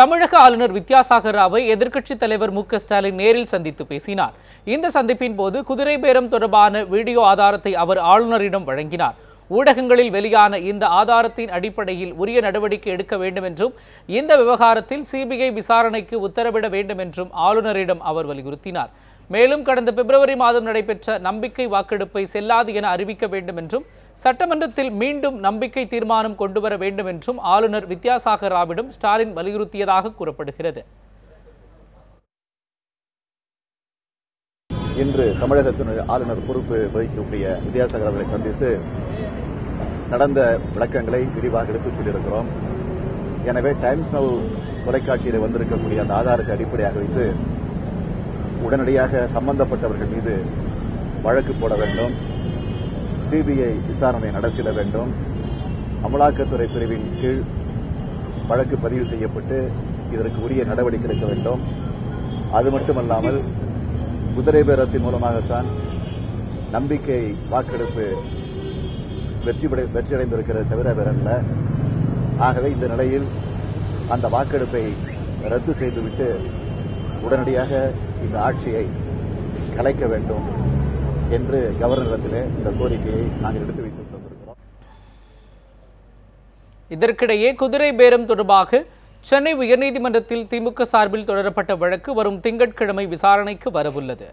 தமிழக ஆளுநர் வித்யாசாகர் ராவை எதிர்க்கட்சித் தலைவர் மு ஸ்டாலின் நேரில் சந்தித்து பேசினார். இந்த சந்திப்பின் போது குதிரை பேரம் தொடர்பான வீடியோ ஆதாரத்தை அவர் ஆளுநரிடம் வழங்கினார். ஊடகங்களில் வெளியான இந்த ஆதாரத்தின் அடிப்படையில் உரிய நடவடிக்கை எடுக்க வேண்டும் என்றும் இந்த விவகாரத்தில் சிபிஐ விசாரணைக்கு உத்தரவிட வேண்டும் என்றும் ஆளுநரிடம் அவர் வலியுறுத்தினார். மேலும் கடந்த பிப்ரவரி மாதம் நடைபெற்ற நம்பிக்கை வாக்கெடுப்பை செல்லாது என அறிவிக்க வேண்டும் என்றும் சட்டமன்றத்தில் மீண்டும் நம்பிக்கை தீர்மானம் கொண்டுவர வேண்டும் என்றும் ஆளுநர் வித்யாசாகர் ராவிடம் ஸ்டாலின் வலியுறுத்தியதாக கூறப்படுகிறது. இன்று தமிழகத்தின் ஆளுநர் பொறுப்பு வகிக்கக்கூடிய வித்யாசாகர் அவர்களை சந்தித்து நடந்த விளக்கங்களை விரிவாக எடுத்துச் சொல்லியிருக்கிறோம். எனவே டைம்ஸ் நவ் தொலைக்காட்சியில் வந்திருக்கக்கூடிய அந்த ஆதாரத்தை அடிப்படையாக வைத்து உடனடியாக சம்பந்தப்பட்டவர்கள் மீது வழக்கு போட வேண்டும். சிபிஐ விசாரணை நடத்திட வேண்டும். அமலாக்கத்துறை பிரிவின் கீழ் வழக்கு பதிவு செய்யப்பட்டு இதற்கு உரிய நடவடிக்கை எடுக்க வேண்டும். அது மட்டுமல்லாமல் குதிரை பேரத்தின் மூலமாகத்தான் நம்பிக்கை வாக்கெடுப்பு வெற்றி வெற்றி அடைந்திருக்கிறது தவிர வேறல்ல. ஆகவே இந்த நிலையில் அந்த வாக்கெடுப்பை ரத்து செய்துவிட்டு உடனடியாக இந்த ஆட்சியை கலைக்க வேண்டும் என்று கவர்னரிடத்திலே இந்த கோரிக்கையை நாங்கள் எடுத்து வைத்து வந்திருக்கிறோம் இதற்கிடையே குதிரை பேரம் தொடர்பாக சென்னை உயர்நீதிமன்றத்தில் திமுக சார்பில் தொடரப்பட்ட வழக்கு வரும் திங்கட்கிழமை விசாரணைக்கு வரவுள்ளது.